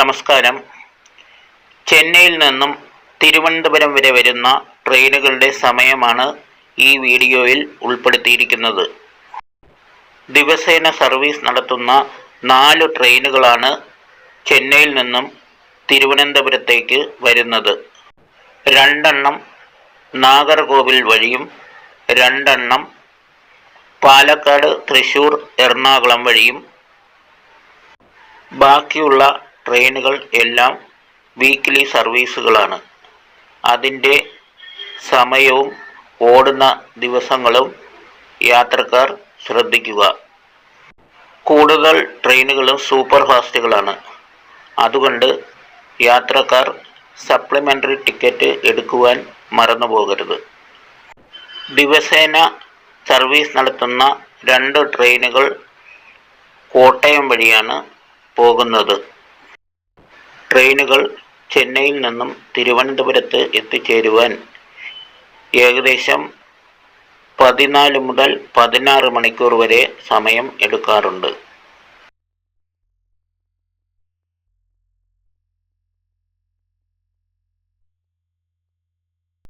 നമസ്കാരം. ചെന്നൈയിൽ നിന്നും തിരുവനന്തപുരം വരെ വരുന്ന ട്രെയിനുകളുടെ സമയമാണ് ഈ വീഡിയോയിൽ ഉൾപ്പെടുത്തിയിരിക്കുന്നത്. ദിവസേന സർവീസ് നടത്തുന്ന നാല് ട്രെയിനുകളാണ് ചെന്നൈയിൽ നിന്നും തിരുവനന്തപുരത്തേക്ക് വരുന്നത്. രണ്ടെണ്ണം നാഗർകോവിൽ വഴിയും രണ്ടെണ്ണം പാലക്കാട് തൃശ്ശൂർ എറണാകുളം വഴിയും. ബാക്കിയുള്ള ട്രെയിനുകൾ എല്ലാം വീക്കിലി സർവീസുകളാണ് അതിന്റെ സമയവും ഓടുന്ന ദിവസങ്ങളും യാത്രക്കാർ ശ്രദ്ധിക്കുക. കൂടുതൽ ട്രെയിനുകളും സൂപ്പർ ഫാസ്റ്റുകളാണ് അതുകൊണ്ട് യാത്രക്കാർ സപ്ലിമെന്ററി ടിക്കറ്റ് എടുക്കുവാൻ മറന്നു പോകരുത് ദിവസേന സർവീസ് നടത്തുന്ന രണ്ട് ട്രെയിനുകൾ കോട്ടയം വഴിയാണ് പോകുന്നത്. ട്രെയിനുകൾ ചെന്നൈയിൽ നിന്നും തിരുവനന്തപുരത്ത് എത്തിച്ചേരുവാൻ ഏകദേശം പതിനാല് മുതൽ പതിനാറ് മണിക്കൂർ വരെ സമയം എടുക്കാറുണ്ട്.